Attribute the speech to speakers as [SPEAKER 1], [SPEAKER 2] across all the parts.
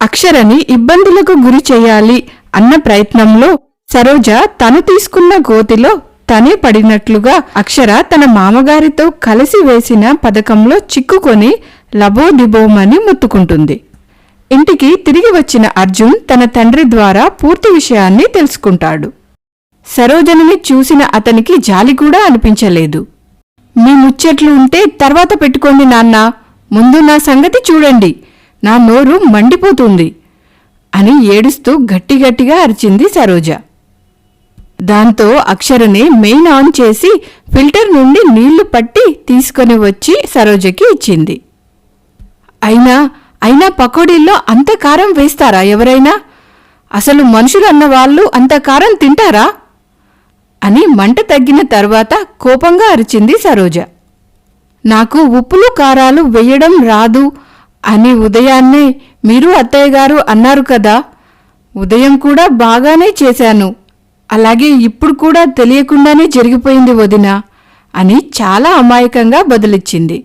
[SPEAKER 1] అక్షరని ఇబ్బందులకు గురి చేయాలి అన్న ప్రయత్నంలో సరోజ తను తీసుకున్న గోతిలో తనే పడినట్లుగా అక్షర తన మామగారితో కలిసి వేసిన పథకంలో చిక్కుకొని లబోడిబోమని ముత్తుకుంటుంది. ఇంటికి తిరిగి వచ్చిన అర్జున్ తన తండ్రి ద్వారా పూర్తి విషయాన్ని తెలుసుకుంటాడు. సరోజనిని చూసిన అతనికి జాలి కూడా అనిపించలేదు. మీ ముచ్చట్లు ఉంటే తర్వాత పెట్టుకోండి నాన్న ముందు నా సంగతి చూడండి నా నోరు మండిపోతుంది అని ఏడుస్తూ గట్టిగట్టిగా అరిచింది సరోజ. దాంతో అక్షరని మెయిన్ ఆన్ చేసి ఫిల్టర్ నుండి నీళ్ళు పట్టి తీసుకొని వచ్చి సరోజకి ఇచ్చింది. అయినా అయినా పకోడీల్లో అంత కారం వేస్తారా ఎవరైనా? అసలు మనుషులున్న వాళ్ళు అంత కారం తింటారా? అని మంట తగ్గిన తర్వాత కోపంగా అరిచింది సరోజ. నాకు ఉప్పులు కారాలు వెయ్యడం రాదు అని ఉదయాన్నే మీరు అత్తయ్య గారు అన్నారు కదా ఉదయం కూడా బాగానే చేశాను. అలాగే ఇప్పుడు కూడా తెలియకుండానే జరిగిపోయింది వదిన అని చాలా అమాయకంగా బదులిచ్చింది.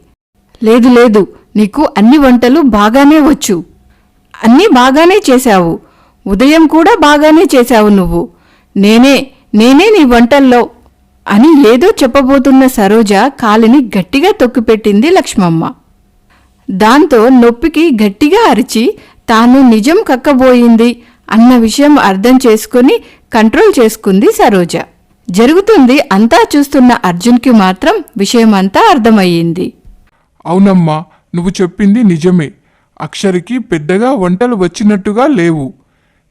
[SPEAKER 1] లేదు లేదు నీకు అన్ని వంటలు బాగానే వచ్చు. అన్నీ బాగానే చేశావు. ఉదయం కూడా బాగానే చేశావు నువ్వు. నేనే నేనే నీ వంటల్లో అని ఏదో చెప్పబోతున్న సరోజ కాలిని గట్టిగా తొక్కిపెట్టింది లక్ష్మమ్మ. దాంతో నొప్పికి గట్టిగా అరిచి తాను నిజం కక్కబోయింది అన్న విషయం అర్థం చేసుకుని కంట్రోల్ చేసుకుంది సరోజ. జరుగుతుంది అంతా చూస్తున్న అర్జున్కి మాత్రం విషయమంతా అర్థమయ్యింది.
[SPEAKER 2] అవునమ్మా నువ్వు చెప్పింది నిజమే. అక్షరికి పెద్దగా వంటలు వచ్చినట్టుగా లేవు.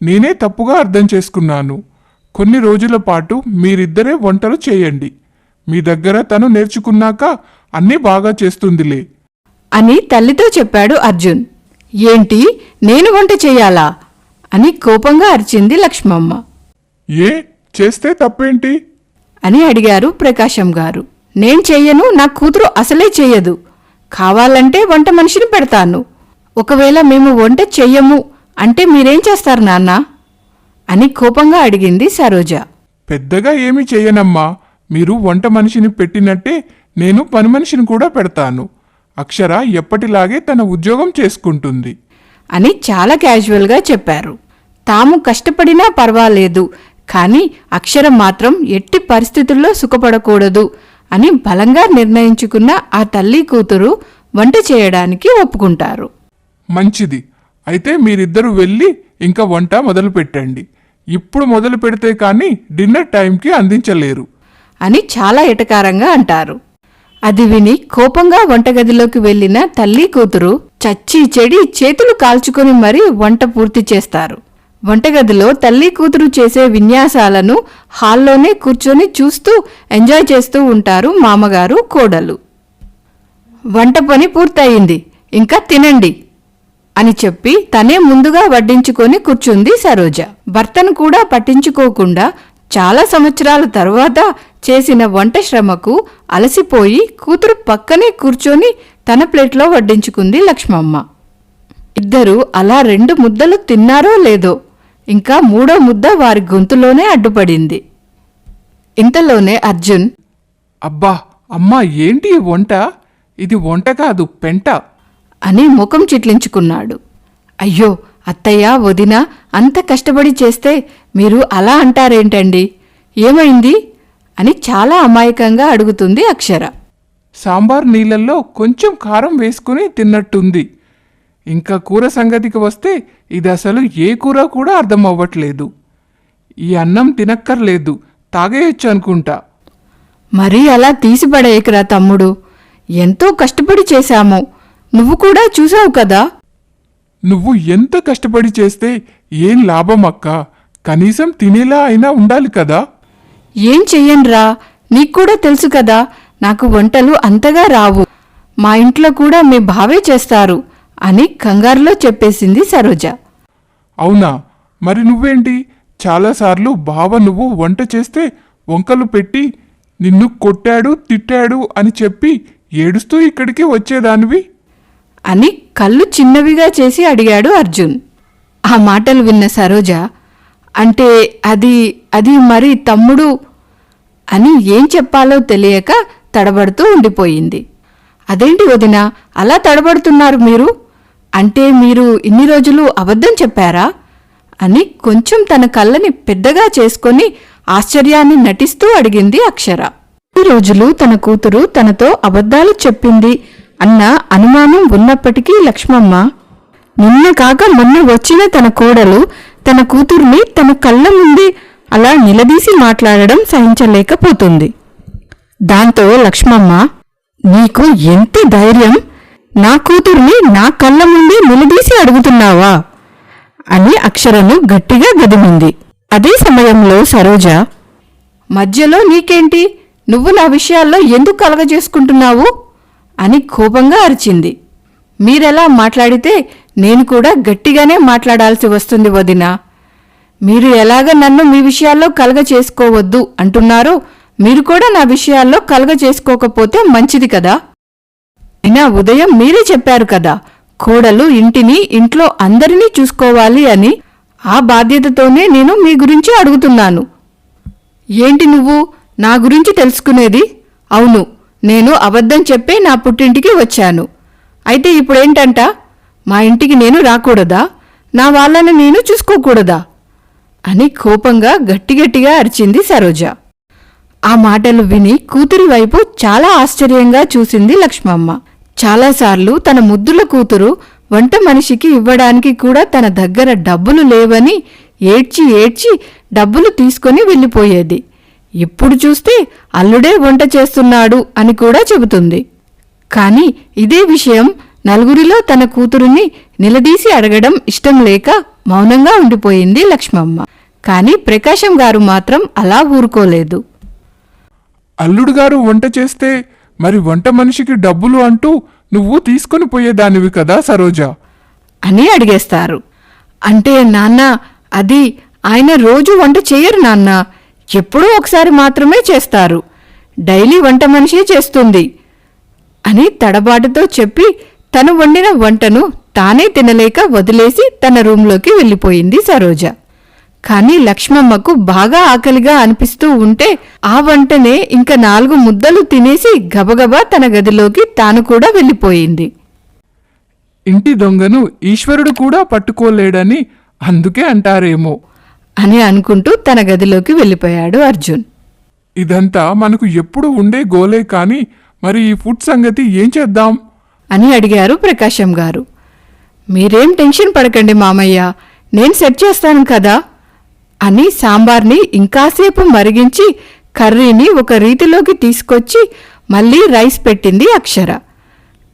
[SPEAKER 2] నేనే తప్పుగా అర్థం చేసుకున్నాను. కొన్ని రోజుల పాటు మీరిద్దరే వంటలు చేయండి. మీ దగ్గర తను నేర్చుకున్నాక అన్నీ బాగా చేస్తుందిలే.
[SPEAKER 1] అని తల్లితో చెప్పాడు అర్జున్. ఏంటి? నేను వంట చెయ్యాలా అని కోపంగా అరిచింది లక్ష్మమ్మ.
[SPEAKER 2] ఏ? చేస్తే తప్పేంటి?
[SPEAKER 1] అని అడిగారు ప్రకాశం గారు. నేను చెయ్యను నా కూతురు అసలే చెయ్యదు. కావాలంటే వంట మనిషిని పెడతాను. ఒకవేళ మేము వంట చెయ్యము అంటే మీరేం చేస్తారు నాన్న? అని కోపంగా అడిగింది సరోజ.
[SPEAKER 2] పెద్దగా ఏమీ చెయ్యనమ్మా. మీరు వంట మనిషిని పెట్టినట్టే నేను పని మనిషిని కూడా పెడతాను. అక్షర ఎప్పటిలాగే తన ఉద్యోగం చేసుకుంటుంది.
[SPEAKER 1] అని చాలా క్యాజువల్గా చెప్పారు. తాము కష్టపడినా పర్వాలేదు కానీ అక్షరం మాత్రం ఎట్టి పరిస్థితుల్లో సుఖపడకూడదు అని బలంగా నిర్ణయించుకున్న ఆ తల్లి కూతురు వంట చేయడానికి ఒప్పుకుంటారు.
[SPEAKER 2] మంచిది. అయితే మీరిద్దరూ వెళ్ళి ఇంకా వంట మొదలు పెట్టండి ఇప్పుడు మొదలు పెడితే కానీ డిన్నర్ టైంకి అందించలేరు.
[SPEAKER 1] అని చాలా ఎటకారంగా అంటారు. అది విని కోపంగా వంటగదిలోకి వెళ్ళిన తల్లి కూతురు చచ్చి చెడి చేతులు కాల్చుకొని మరీ వంట పూర్తి చేస్తారు. వంటగదిలో తల్లి కూతురు చేసే విన్యాసాలను హాల్లోనే కూర్చొని చూస్తూ ఎంజాయ్ చేస్తూ ఉంటారు మామగారు కోడలు. వంట పని పూర్తయింది ఇంకా తినండి అని చెప్పి తనే ముందుగా వడ్డించుకొని కూర్చుంది సరోజ. భర్తను కూడా పట్టించుకోకుండా చాలా సంవత్సరాల తరువాత చేసిన వంట శ్రమకు అలసిపోయి కూతురు పక్కనే కూర్చొని తన ప్లేట్లో వడ్డించుకుంది లక్ష్మమ్మ. ఇద్దరు అలా రెండు ముద్దలు తిన్నారో లేదో ఇంకా మూడో ముద్ద వారి గొంతులోనే అడ్డుపడింది. ఇంతలోనే అర్జున్
[SPEAKER 2] అబ్బా అమ్మా ఏంటి వంట? ఇది వంట కాదు పెంట.
[SPEAKER 1] అని ముఖం చిట్లించుకున్నాడు. అయ్యో అత్తయ్య వదిన అంత కష్టపడి చేస్తే మీరు అలా అంటారేంటండి? ఏమైంది? అని చాలా అమాయకంగా అడుగుతుంది అక్షర.
[SPEAKER 2] సాంబార్ నీళ్ళల్లో కొంచెం కారం వేసుకుని తిన్నట్టుంది. ఇంకా కూర సంగతికి వస్తే ఇది అసలు ఏ కూర కూడా అర్థం అవ్వట్లేదు. ఈ అన్నం తినక్కర్లేదు తాగేయొచ్చు అనుకుంటా.
[SPEAKER 1] మరీ అలా తీసిపడేయకురా తమ్ముడు. ఎంతో కష్టపడి చేశాము. నువ్వు కూడా చూసావు కదా?
[SPEAKER 2] నువ్వు ఎంత కష్టపడి చేస్తే ఏం లాభం అక్క? కనీసం తినేలా అయినా ఉండాలి కదా?
[SPEAKER 1] ఏం చెయ్యనురా? నీకు కూడా తెలుసు కదా నాకు వంటలు అంతగా రావు. మా ఇంట్లో కూడా మీ బావే చేస్తారు అని కంగారులో చెప్పేసింది సరోజ.
[SPEAKER 2] అవునా? మరి నువ్వేంటి? చాలాసార్లు బావ నువ్వు వంట చేస్తే వంకలు పెట్టి నిన్ను కొట్టాడు తిట్టాడు అని చెప్పి ఏడుస్తూ ఇక్కడికి వచ్చేదానివి?
[SPEAKER 1] అని కళ్ళు చిన్నవిగా చేసి అడిగాడు అర్జున్. ఆ మాటలు విన్న సరోజ అంటే అది అది మరి తమ్ముడు అని ఏం చెప్పాలో తెలియక తడబడుతూ ఉండిపోయింది. అదేంటి వదిన అలా తడబడుతున్నారు మీరు? అంటే మీరు ఇన్ని రోజులు అబద్ధం చెప్పారా? అని కొంచెం తన కళ్ళని పెద్దగా చేసుకొని ఆశ్చర్యాన్ని నటిస్తూ అడిగింది అక్షర. ఈ రోజులు తన కూతురు తనతో అబద్ధాలు చెప్పింది అన్న అనుమానం ఉన్నప్పటికీ లక్ష్మమ్మ నిన్న కాక మొన్న వచ్చిన తన కోడలు తన కూతుర్ని తన కళ్ళ ముందే అలా నిలదీసి మాట్లాడడం సహించలేకపోతుంది. దాంతో లక్ష్మమ్మ నీకు ఎంత ధైర్యం? నా కూతుర్ని నా కళ్ళ ముందే నిలదీసి అడుగుతున్నావా? అని అక్షరను గట్టిగా గదిమింది. అదే సమయంలో సరోజ మధ్యలో నీకేంటి? నువ్వు నా విషయాల్లో ఎందుకు కలగజేసుకుంటున్నావు? అని కోపంగా అరిచింది. మీరెలా మాట్లాడితే నేను కూడా గట్టిగానే మాట్లాడాల్సి వస్తుంది వదినా. మీరు ఎలాగ నన్ను మీ విషయాల్లో కలగ చేసుకోవద్దు అంటున్నారో మీరు కూడా నా విషయాల్లో కలగ చేసుకోకపోతే మంచిది కదా? అయినా ఉదయం మీరే చెప్పారు కదా కోడలు ఇంటిని ఇంట్లో అందరినీ చూసుకోవాలి అని. ఆ బాధ్యతతోనే నేను మీ గురించి అడుగుతున్నాను. ఏంటి నువ్వు? నా గురించి తెలుసుకునేది? అవును నేను అబద్ధం చెప్పే నా పుట్టింటికి వచ్చాను. అయితే ఇప్పుడేంటంట? మా ఇంటికి నేను రాకూడదా? నా వాళ్ళని నేను చూసుకోకూడదా? అని కోపంగా గట్టిగట్టిగా అరిచింది సరోజ. ఆ మాటలు విని కూతురి వైపు చాలా ఆశ్చర్యంగా చూసింది లక్ష్మమ్మ. చాలాసార్లు తన ముద్దుల కూతురు వంట మనిషికి ఇవ్వడానికి కూడా తన దగ్గర డబ్బులు లేవని ఏడ్చి ఏడ్చి డబ్బులు తీసుకొని వెళ్ళిపోయేది. ఇప్పుడు చూస్తే అల్లుడే వంట చేస్తున్నాడు అని కూడా చెబుతుంది. కాని ఇదే విషయం నలుగురిలో తన కూతురుని నిలదీసి అడగడం ఇష్టం లేక మౌనంగా ఉండిపోయింది లక్ష్మమ్మ. కాని ప్రకాశం గారు మాత్రం అలా ఊరుకోలేదు.
[SPEAKER 2] అల్లుడు గారు వంట చేస్తే మరి వంట మనిషికి డబ్బులు అంటూ నువ్వు తీసుకొని పోయేదానివి కదా సరోజ?
[SPEAKER 1] అని అడిగేస్తారు. అంటే నాన్న అది ఆయన రోజు వంట చేయరు నాన్న ఎప్పుడూ ఒకసారి మాత్రమే చేస్తారు. డైలీ వంట మనిషే చేస్తుంది. అని తడబాటుతో చెప్పి తను వండిన వంటను తానే తినలేక వదిలేసి తన రూంలోకి వెళ్ళిపోయింది సరోజ. కానీ లక్ష్మమ్మకు బాగా ఆకలిగా అనిపిస్తూ ఉంటే ఆ వంటనే ఇంక నాలుగు ముద్దలు తినేసి గబగబా తన గదిలోకి తాను కూడా వెళ్ళిపోయింది.
[SPEAKER 2] ఇంటి దొంగను ఈశ్వరుడు కూడా పట్టుకోలేడని అందుకే అంటారేమో.
[SPEAKER 1] అని అనుకుంటూ తన గదిలోకి వెళ్ళిపోయాడు అర్జున్.
[SPEAKER 2] ఇదంతా మనకు ఎప్పుడు ఉండే గోలే కాని మరి ఈ ఫుడ్ సంగతి ఏం చేద్దాం?
[SPEAKER 1] అని అడిగారు ప్రకాశం గారు. మీరేం టెన్షన్ పడకండి మామయ్య నేను సెట్ చేస్తాను కదా? అని సాంబార్ని ఇంకాసేపు మరిగించి కర్రీని ఒక రీతిలోకి తీసుకొచ్చి మళ్ళీ రైస్ పెట్టింది అక్షర.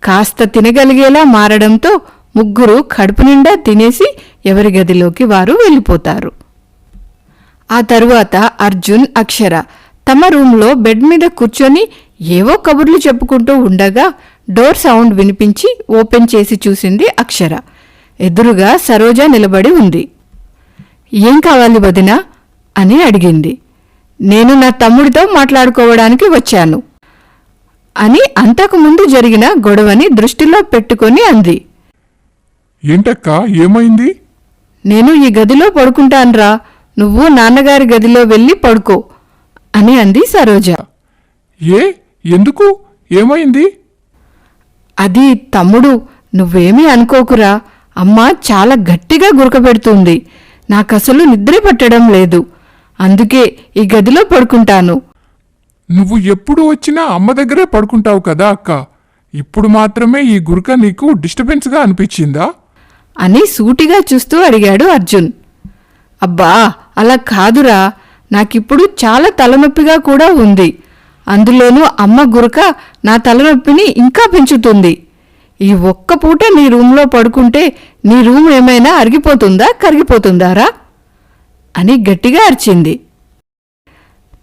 [SPEAKER 1] కాస్త తినగలిగేలా మారడంతో ముగ్గురు కడుపు నిండా తినేసి ఎవరి గదిలోకి వారు వెళ్ళిపోతారు. ఆ తరువాత అర్జున్ అక్షర తమ రూంలో బెడ్ మీద కూర్చొని ఏవో కబుర్లు చెప్పుకుంటూ ఉండగా డోర్ సౌండ్ వినిపించి ఓపెన్ చేసి చూసింది అక్షర. ఎదురుగా సరోజ నిలబడి ఉంది. ఏం కావాలి వదినా? అని అడిగింది. నేను నా తమ్ముడితో మాట్లాడుకోవడానికి వచ్చాను అని అంతకుముందు జరిగిన గొడవని దృష్టిలో పెట్టుకొని అంది.
[SPEAKER 2] ఏంటక్కా? ఏమైంది?
[SPEAKER 1] నేను ఈ గదిలో పడుకుంటాన్రా. నువ్వు నాన్నగారి గదిలో వెళ్ళి పడుకో అని అంది సరోజ.
[SPEAKER 2] ఏ? ఎందుకు? ఏమైంది?
[SPEAKER 1] అది తమ్ముడు నువ్వేమీ అనుకోకురా. అమ్మ చాలా గట్టిగా గురకబెడుతుంది నాకసలు నిద్ర పట్టడం లేదు. అందుకే ఈ గదిలో పడుకుంటాను.
[SPEAKER 2] నువ్వు ఎప్పుడు వచ్చినా అమ్మ దగ్గరే పడుకుంటావు కదా అక్క. ఇప్పుడు మాత్రమే ఈ గురక నీకు డిస్టర్బెన్స్గా అనిపించిందా?
[SPEAKER 1] అని సూటిగా చూస్తూ అడిగాడు అర్జున్. అబ్బా అలా కాదురా నాకిప్పుడు చాలా తలనొప్పిగా కూడా ఉంది. అందులోనూ అమ్మ గురక నా తలనొప్పిని ఇంకా పెంచుతుంది. ఈ ఒక్క పూట నీ రూంలో పడుకుంటే నీ రూమ్ ఏమైనా అరిగిపోతుందా కరిగిపోతుందారా? అని గట్టిగా అరిచింది.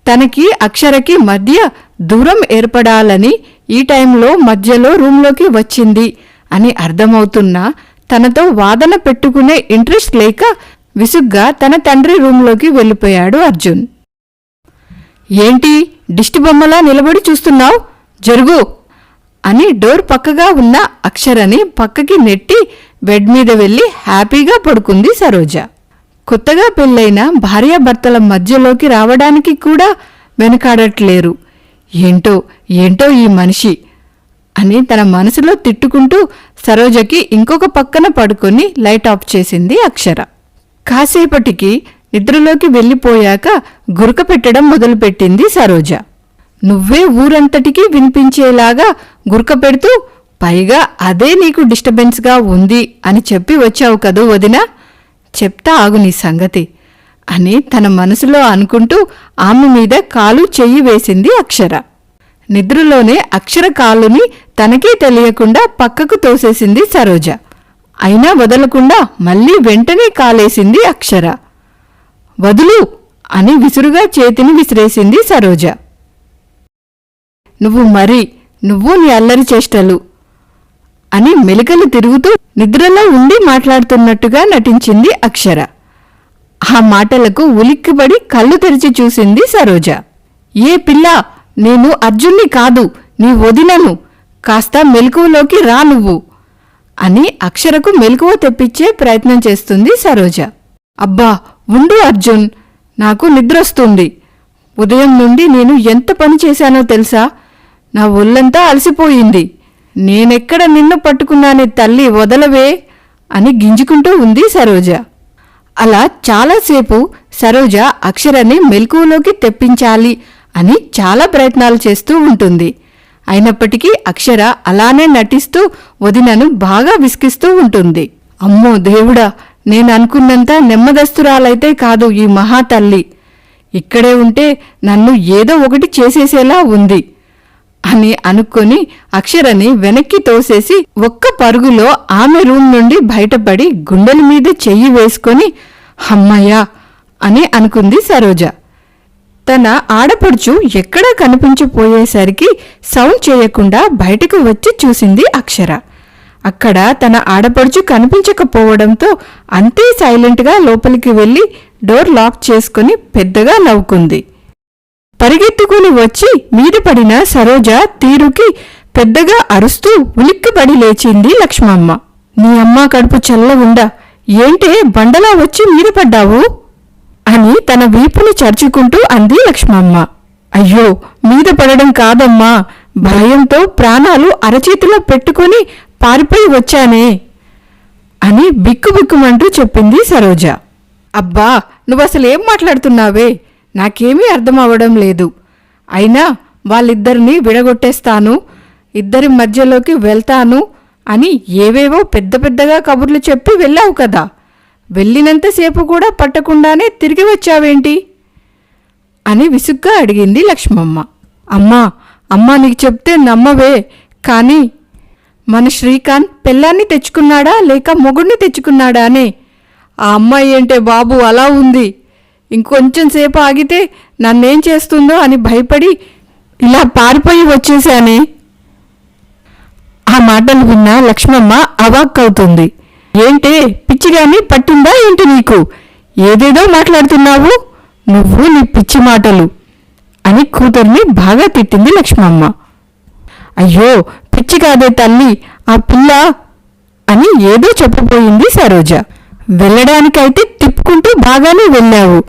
[SPEAKER 1] తనకి అక్షరకి మధ్య దూరం ఏర్పడాలని ఈ టైంలో మధ్యలో రూంలోకి వచ్చింది అని అర్థమవుతున్నా తనతో వాదన పెట్టుకునే ఇంట్రెస్ట్ లేక విసుగ్గా తన తండ్రి రూంలోకి వెళ్ళిపోయాడు అర్జున్. ఏంటి? దిష్టి బొమ్మలా నిలబడి చూస్తున్నావు? జరుగు అని డోర్ పక్కగా ఉన్న అక్షరని పక్కకి నెట్టి బెడ్ మీద వెళ్ళి హ్యాపీగా పడుకుంది సరోజ. కొత్తగా పెళ్ళైన భార్యాభర్తల మధ్యలోకి రావడానికి కూడా వెనకాడట్లేరు. ఏంటో? ఏంటో ఈ మనిషి? అని తన మనసులో తిట్టుకుంటూ సరోజకి ఇంకొక పక్కన పడుకొని లైట్ ఆఫ్ చేసింది అక్షర. కాసేపటికి నిద్రలోకి వెళ్ళిపోయాక గురక పెట్టడం మొదలుపెట్టింది సరోజ. నువ్వే ఊరంతటికీ వినిపించేలాగా గురక పెడుతూ పైగా అదే నీకు డిస్టర్బెన్స్గా ఉంది అని చెప్పి వచ్చావు కదూ వదినా? చెప్తా ఆగు నీ సంగతి అని తన మనసులో అనుకుంటూ ఆమె మీద కాలు చెయ్యి వేసింది అక్షర. నిద్రలోనే అక్షర కాలుని తనకే తెలియకుండా పక్కకు తోసేసింది సరోజ. అయినా వదలకుండా మళ్ళీ వెంటనే కాలేసింది అక్షర. వదులు అని విసురుగా చేతిని విసిరేసింది సరోజ. నువ్వు మరి నువ్వు నీ అల్లరి చేష్టలు అని మెలికలు తిరుగుతూ నిద్రలో ఉండి మాట్లాడుతున్నట్టుగా నటించింది అక్షర. ఆ మాటలకు ఉలిక్కిపడి కళ్ళు తెరిచి చూసింది సరోజ. ఏ పిల్ల నేను అర్జున్ని కాదు నీ వదినను. కాస్త మెలకువలోకి రా నువ్వు. అని అక్షరకు మెలకువ తెప్పించే ప్రయత్నం చేస్తుంది సరోజ. అబ్బా ఉండు అర్జున్ నాకు నిద్రొస్తుంది. ఉదయం నుండి నేను ఎంత పని చేశానో తెలుసా? నా ఒళ్ళంతా అలసిపోయింది. నేనెక్కడ నిన్ను పట్టుకున్నానే తల్లి వదలవే అని గింజుకుంటూ ఉంది సరోజ. అలా చాలాసేపు సరోజ అక్షరాన్ని మెలకువలోకి తెప్పించాలి అని చాలా ప్రయత్నాలు చేస్తూ ఉంటుంది. అయినప్పటికీ అక్షర అలానే నటిస్తూ వదినను బాగా విసిగిస్తూ ఉంటుంది. అమ్మో దేవుడా నేను అనుకున్నంత నెమ్మదస్తురాలైతే కాదు ఈ మహాతల్లి ఇక్కడే ఉంటే నన్ను ఏదో ఒకటి చేసేసేలా ఉంది అని అనుకొని అక్షరని వెనక్కి తోసేసి ఒక్క పరుగులో ఆమె రూమ్ నుండి బయటపడి గుండెల మీద చెయ్యి వేసుకొని హమ్మయ్యా అని అనుకుంది సరోజ. తన ఆడపడుచు ఎక్కడా కనిపించిపోయేసరికి సౌండ్ చేయకుండా బయటకు వచ్చి చూసింది అక్షర. అక్కడ తన ఆడపడుచు కనిపించకపోవడంతో అంతే సైలెంట్గా లోపలికి వెళ్ళి డోర్ లాక్ చేసుకుని పెద్దగా నవ్వుకుంది. పరిగెత్తుకుని వచ్చి మీద పడిన సరోజ తీరుకి పెద్దగా అరుస్తూ ఉలిక్కిపడి లేచింది లక్ష్మమ్మ. నీ అమ్మ కడుపు చల్లగుండా ఏంటే బండలా వచ్చి మీద పడ్డావు? అని తన వీపుని చర్చుకుంటూ అంది లక్ష్మమ్మ. అయ్యో మీద పడడం కాదమ్మా. భయంతో ప్రాణాలు అరచేతిలో పెట్టుకుని పారిపోయి వచ్చానే అని బిక్కుబిక్కుమంటూ చెప్పింది సరోజ. అబ్బా నువ్వసలేం మాట్లాడుతున్నావే? నాకేమీ అర్థం అవ్వడం లేదు. అయినా వాళ్ళిద్దరినీ విడగొట్టేస్తాను ఇద్దరి మధ్యలోకి వెళ్తాను అని ఏవేవో పెద్ద పెద్దగా కబుర్లు చెప్పి వెళ్ళావు కదా. వెళ్ళినంతసేపు కూడా పట్టకుండానే తిరిగి వచ్చావేంటి? అని విసుగ్గా అడిగింది లక్ష్మమ్మ. అమ్మా అమ్మా నీకు చెప్తే నమ్మవే కానీ మన శ్రీకాంత్ పెళ్ళాన్ని తెచ్చుకున్నాడా లేక మొగుడిని తెచ్చుకున్నాడా అని? ఆ అమ్మాయి ఏంటే బాబు అలా ఉంది. ఇంకొంచెం సేపు ఆగితే నన్నేం చేస్తుందో అని భయపడి ఇలా పారిపోయి వచ్చేసానే ఆ మాటలు విన్న లక్ష్మమ్మ అవాక్కవుతుంది. ఏంటే పిచ్చిగాని పట్టిందా ఏంటి నీకు? ఏదేదో మాట్లాడుతున్నావు? నువ్వు నీ పిచ్చి మాటలు అని కూతుర్ని బాగా తిట్టింది లక్ష్మమ్మ. అయ్యో పిచ్చి కాదే తల్లి ఆ పిల్ల అని ఏదో చెప్పబోయింది సరోజ. వెళ్ళడానికైతే తిప్పుకుంటూ బాగానే వెళ్ళావు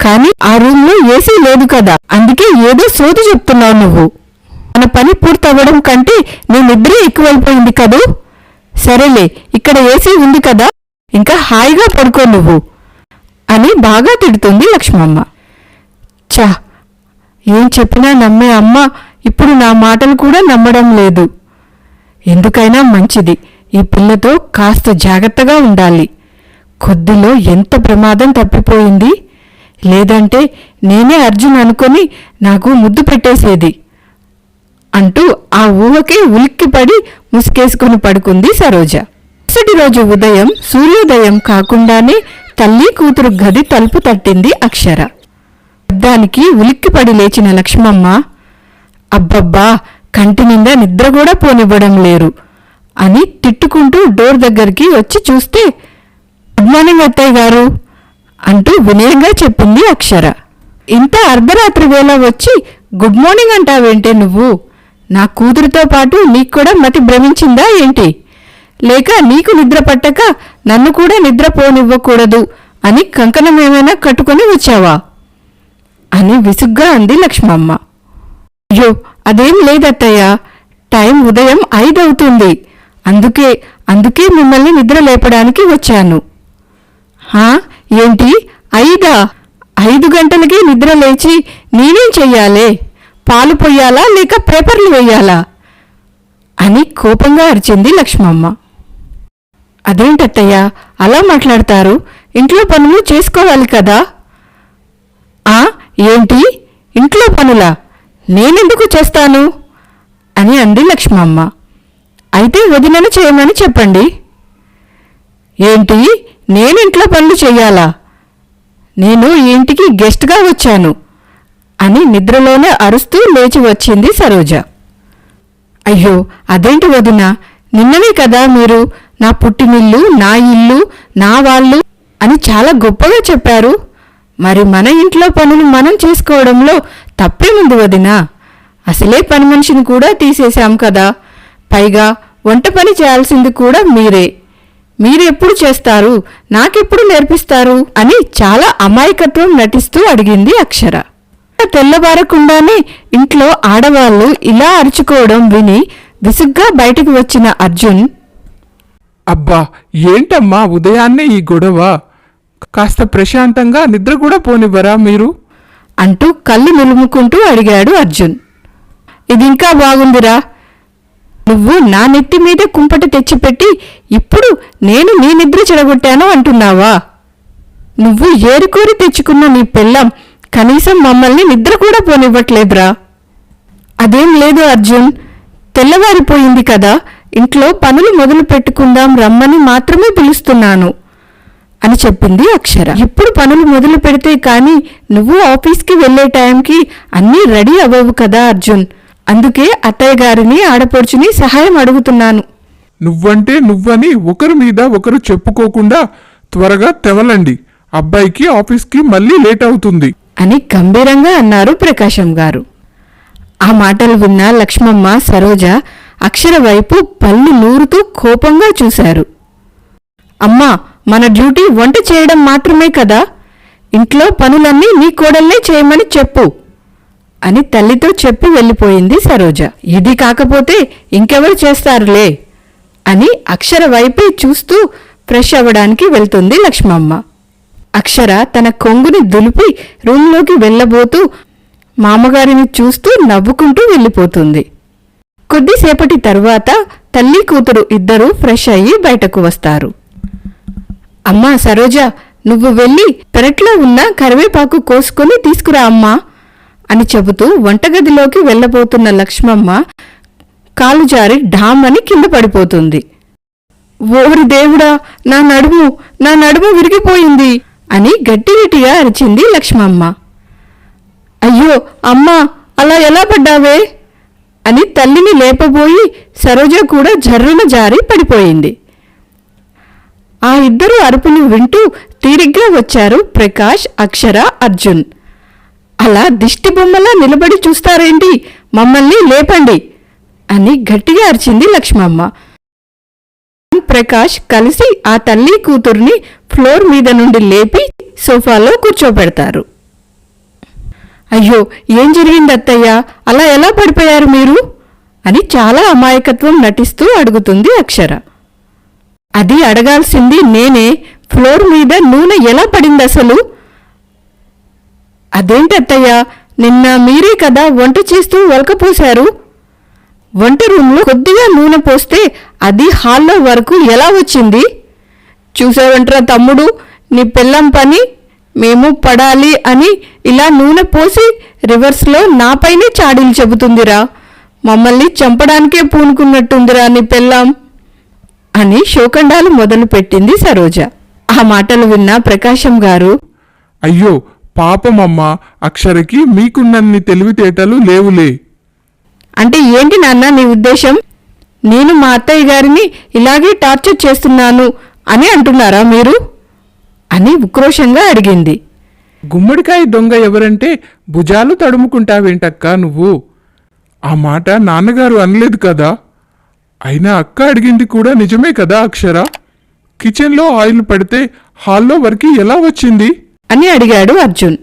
[SPEAKER 1] కానీ ఆ రూమ్లో ఏసీ లేదు కదా అందుకే ఏదో సోది చెప్తున్నావు నువ్వు. మన పని పూర్తవ్వడం కంటే నీ నిద్ర ఎక్కువైపోయింది కదూ? సరేలే ఇక్కడ ఏసీ ఉంది కదా ఇంకా హాయిగా పడుకో నువ్వు అని బాగా తిడుతుంది లక్ష్మమ్మ. చా ఏం చెప్పినా నమ్మే అమ్మ ఇప్పుడు నా మాటలు కూడా నమ్మడం లేదు. ఎందుకైనా మంచిది ఈ పిల్లతో కాస్త జాగ్రత్తగా ఉండాలి. కొద్దిలో ఎంత ప్రమాదం తప్పిపోయింది? లేదంటే నేనే అర్జున్ అనుకొని నాకు ముద్దు పెట్టేసేది అంటూ ఆ ఊహకే ఉలిక్కిపడి ముసుకేసుకుని పడుకుంది సరోజ. మరుసటి రోజు ఉదయం సూర్యోదయం కాకుండానే తల్లి కూతురు గది తలుపు తట్టింది అక్షర. అద్దానికి ఉలిక్కిపడి లేచిన లక్ష్మమ్మ అబ్బబ్బా కంటి నిండా నిద్ర కూడా పోనివ్వడం లేరు అని తిట్టుకుంటూ డోర్ దగ్గరికి వచ్చి చూస్తే గుడ్ మార్నింగ్ అత్తయ్య గారు అంటూ వినయంగా చెప్పింది అక్షర. ఇంత అర్ధరాత్రి వేళ వచ్చి గుడ్ మార్నింగ్ అంటావేంటే నువ్వు? నా కూతురుతో పాటు నీకు కూడా మతి భ్రమించిందా ఏంటి? లేక నీకు నిద్ర పట్టక నన్ను కూడా నిద్ర పోనివ్వకూడదు అని కంకణం ఏమైనా కట్టుకొని వచ్చావా? అని విసుగ్గా అంది లక్ష్మమ్మ. అయ్యో అదేం లేదత్తయ్య. టైం ఉదయం ఐదవుతుంది. అందుకే అందుకే మిమ్మల్ని నిద్ర లేపడానికి వచ్చాను. హా ఏంటి? ఐదా? ఐదు గంటలకే నిద్ర లేచి నేనేం చెయ్యాలే? పాలు పొయ్యాలా లేక పేపర్లు వేయాలా? అని కోపంగా అరిచింది లక్ష్మమ్మ. అదేంటత్తయ్య అలా మాట్లాడతారు? ఇంట్లో పనులు చేసుకోవాలి కదా? ఆ? ఏంటి? ఇంట్లో పనులా? నేనెందుకు చేస్తాను? అని అంది లక్ష్మమ్మ. అయితే వదినను చేయమని చెప్పండి. ఏంటి? నేను ఇంట్లో పనులు చేయాలా నేను ఈ ఇంటికి గెస్ట్గా వచ్చాను అని నిద్రలోనే అరుస్తూ లేచి వచ్చింది సరోజ. అయ్యో అదేంటి వదిన? నిన్ననే కదా మీరు నా పుట్టినిల్లు నా ఇల్లు నా వాళ్ళు అని చాలా గొప్పగా చెప్పారు. మరి మన ఇంట్లో పనులు మనం చేసుకోవడంలో తప్పేముంది వదినా? అసలే పని మనిషిని కూడా తీసేశాం కదా. పైగా వంట పని చేయాల్సింది కూడా మీరే. మీరెప్పుడు చేస్తారు? నాకెప్పుడు నేర్పిస్తారు? అని చాలా అమాయకత్వం నటిస్తూ అడిగింది అక్షర. తెల్లబారకుండానే ఇంట్లో ఆడవాళ్ళు ఇలా అరుచుకోవడం విని విసుగ్గా బయటకు వచ్చిన అర్జున్
[SPEAKER 2] అబ్బా ఏంటమ్మా ఉదయాన్నే ఈ గొడవ? కాస్త ప్రశాంతంగా నిద్ర కూడా పోనివ్వరా మీరు?
[SPEAKER 1] అంటూ కళ్ళు నిలుముకుంటూ అడిగాడు అర్జున్. ఇది ఇంకా బాగుందిరా. నువ్వు నా నెత్తి మీద కుంపట తెచ్చిపెట్టి ఇప్పుడు నేను నీ నిద్ర చెడగొట్టాను అంటున్నావా? నువ్వు ఏరుకోరి తెచ్చుకున్న నీ పెళ్ళం కనీసం మమ్మల్ని నిద్ర కూడా పోనివ్వట్లేదురా. అదేం లేదు అర్జున్. తెల్లవారిపోయింది కదా. ఇంట్లో పనులు మొదలు పెట్టుకుందాం రమ్మని మాత్రమే పిలుస్తున్నాను అని చెప్పింది అక్షర. ఇప్పుడు పనులు మొదలు పెడితే కానీ నువ్వు ఆఫీస్కి వెళ్ళే టైంకి అన్నీ రెడీ అవ్వవు కదా అర్జున్. అందుకే అత్తయ్య గారిని ఆడపడుచుని సహాయం అడుగుతున్నాను.
[SPEAKER 2] నువ్వంటే నువ్వని ఒకరి మీద ఒకరు చెప్పుకోకుండా త్వరగా తెవలండి. అబ్బాయికి ఆఫీస్కి మళ్ళీ లేట్ అవుతుంది.
[SPEAKER 1] అని గంభీరంగా అన్నారు ప్రకాశం గారు. ఆ మాటలు విన్న లక్ష్మమ్మ సరోజ అక్షర వైపు పళ్ళు నూరుతూ కోపంగా చూశారు. అమ్మా మన డ్యూటీ వంట చేయడం మాత్రమే కదా? ఇంట్లో పనులన్నీ నీ కోడల్నే చేయమని చెప్పు అని తల్లితో చెప్పి వెళ్ళిపోయింది సరోజ. ఇది కాకపోతే ఇంకెవరు చేస్తారులే అని అక్షర వైపే చూస్తూ ఫ్రెష్ అవ్వడానికి వెళ్తుంది లక్ష్మమ్మ. అక్షర తన కొంగుని దులిపి రూంలోకి వెళ్ళబోతూ మామగారిని చూస్తూ నవ్వుకుంటూ వెళ్ళిపోతుంది. కొద్దిసేపటి తరువాత తల్లి కూతురు ఇద్దరూ ఫ్రెష్ అయ్యి బయటకు వస్తారు. అమ్మా సరోజ నువ్వు వెళ్ళి పెరట్లో ఉన్న కరివేపాకు కోసుకొని తీసుకురా అమ్మా అని చెబుతూ వంటగదిలోకి వెళ్ళబోతున్న లక్ష్మమ్మ కాలు జారి ఢామ్ అని కింద పడిపోతుంది. ఓరి దేవుడా నా నడుము నా నడుము విరిగిపోయింది అని గట్టిగట్టిగా అరిచింది లక్ష్మమ్మ. అయ్యో అమ్మా అలా ఎలా పడ్డావే? అని తల్లిని లేపబోయి సరోజ కూడా జర్రున జారి పడిపోయింది. ఆ ఇద్దరు అరుపులు వింటూ తీరిగ్గా వచ్చారు ప్రకాష్ అక్షర అర్జున్. అలా దిష్టి బొమ్మలా నిలబడి చూస్తారేంటి? మమ్మల్ని లేపండి అని గట్టిగా అరిచింది లక్ష్మమ్మ. ప్రకాష్ కలిసి ఆ తల్లి కూతుర్ని ఫ్లోర్ మీద నుండి లేపి సోఫాలో కూర్చోబెడతారు. అయ్యో ఏం జరిగింది అత్తయ్య? అలా ఎలా పడిపోయారు మీరు? అని చాలా అమాయకత్వం నటిస్తూ అడుగుతుంది అక్షర. అది అడగాల్సింది నేనే. ఫ్లోర్ మీద నూనె ఎలా పడింది అసలు? అదేంటి అత్తయ్య? నిన్న మీరే కదా వంట చేస్తూ వలకపోశారు వంట రూమ్లో కొద్దిగా నూనె పోస్తే అది హాల్లో వరకు ఎలా వచ్చింది? చూసావంటరా తమ్ముడు నీ పిల్లం పని? మేము పడాలి అని ఇలా నూనె పోసి రివర్స్లో నాపైనే చాడీలు చెబుతుందిరా. మమ్మల్ని చంపడానికే పూనుకున్నట్టుందిరా నీ పెళ్ళాం అని శోకండాలు మొదలుపెట్టింది సరోజ. ఆ మాటలు విన్న ప్రకాశం గారు
[SPEAKER 2] అయ్యో పాపమమ్మా అక్షరకి మీకున్నన్ని తెలివితేటలు లేవులే.
[SPEAKER 1] అంటే ఏంటి నాన్న నీ ఉద్దేశం? నేను మా అత్తయ్య గారిని ఇలాగే టార్చర్ చేస్తున్నాను అని అంటున్నారా మీరు? అని ఉక్రోషంగా అడిగింది.
[SPEAKER 2] గుమ్మడికాయ దొంగ ఎవరంటే భుజాలు తడుముకుంటావేంటక్క నువ్వు? ఆ మాట నాన్నగారు అనలేదు కదా? అయినా అక్క అడిగింది కూడా నిజమే కదా అక్షర? కిచెన్లో ఆయిల్ పడితే హాల్లో వరకు ఎలా వచ్చింది?
[SPEAKER 1] అని అడిగాడు అర్జున్.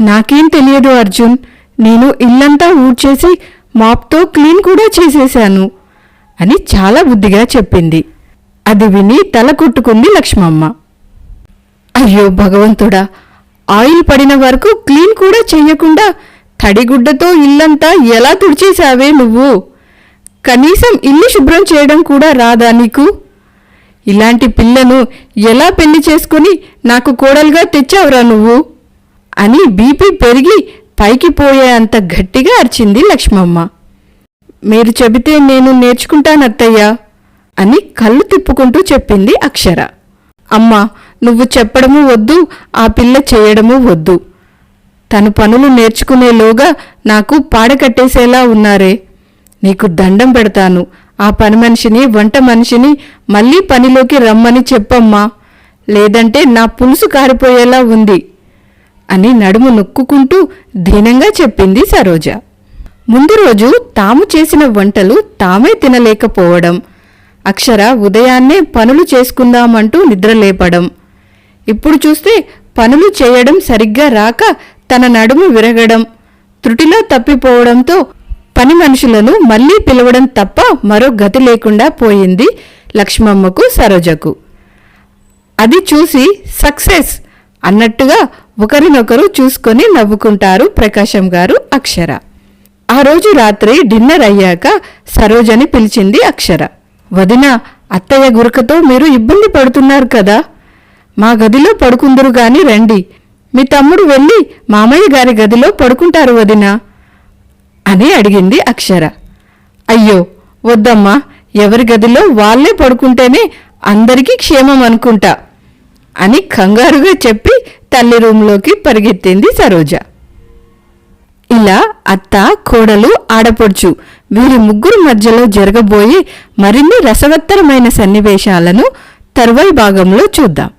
[SPEAKER 1] నాకేం తెలియదు అర్జున్ నేను ఇల్లంతా ఊడ్చేసి మాప్తో క్లీన్ కూడా చేసేశాను అని చాలా బుద్ధిగా చెప్పింది. అది విని తల కొట్టుకుంది లక్ష్మమ్మ. అయ్యో భగవంతుడా ఆయిల్ పడిన వరకు క్లీన్ కూడా చెయ్యకుండా తడిగుడ్డతో ఇల్లంతా ఎలా తుడిచేశావే నువ్వు? కనీసం ఇల్లు శుభ్రం చేయడం కూడా రాదా నీకు? ఇలాంటి పిల్లను ఎలా పెళ్ళి చేసుకుని నాకు కోడలుగా తెచ్చావురా నువ్వు? అని బీపీ పెరిగి పైకి పోయే అంత గట్టిగా అరిచింది లక్ష్మమ్మ. మీరు చెబితే నేను నేర్చుకుంటానత్తయ్యా అని కళ్ళు తిప్పుకుంటూ చెప్పింది అక్షర. అమ్మా నువ్వు చెప్పడము వద్దు ఆ పిల్ల చేయడము వద్దు. తను పనులు నేర్చుకునేలోగా నాకు పాడకట్టేసేలా ఉన్నారే. నీకు దండం పెడతాను. ఆ పని మనిషిని వంట మనిషిని మళ్ళీ పనిలోకి రమ్మని చెప్పమ్మా. లేదంటే నా పులుసు కారిపోయేలా ఉంది అని నడుము నొక్కుకుంటూ దీనంగా చెప్పింది సరోజ. ముందు రోజు తాము చేసిన వంటలు తామే తినలేకపోవడం. అక్షర ఉదయాన్నే పనులు చేసుకుందామంటూ నిద్రలేపడం. ఇప్పుడు చూస్తే పనులు చేయడం సరిగ్గా రాక తన నడుము విరగడం. త్రుటిలో తప్పిపోవడంతో పని మనుషులను మళ్ళీ పిలవడం తప్ప మరో గతి లేకుండా పోయింది లక్ష్మమ్మకు సరోజకు. అది చూసి సక్సెస్ అన్నట్టుగా ఒకరినొకరు చూసుకొని నవ్వుకుంటారు ప్రకాశం గారు అక్షర. ఆ రోజు రాత్రి డిన్నర్ అయ్యాక సరోజని పిలిచింది అక్షర. వదిన అత్తయ్య గురకతో మీరు ఇబ్బంది పడుతున్నారు కదా? మా గదిలో పడుకుందరు గాని రండి. మీ తమ్ముడు వెళ్ళి మామయ్య గారి గదిలో పడుకుంటారు వదినా? అని అడిగింది అక్షర. అయ్యో వద్దమ్మా ఎవరి గదిలో వాళ్ళే పడుకుంటేనే అందరికీ క్షేమం అనుకుంటా అని కంగారుగా చెప్పి తల్లి రూంలోకి పరిగెత్తింది సరోజ. ఇలా అత్త కోడలు ఆడపడుచు వీరి ముగ్గురు మధ్యలో జరగబోయే మరిన్ని రసవత్తరమైన సన్నివేశాలను తర్వాయి భాగంలో చూద్దాం.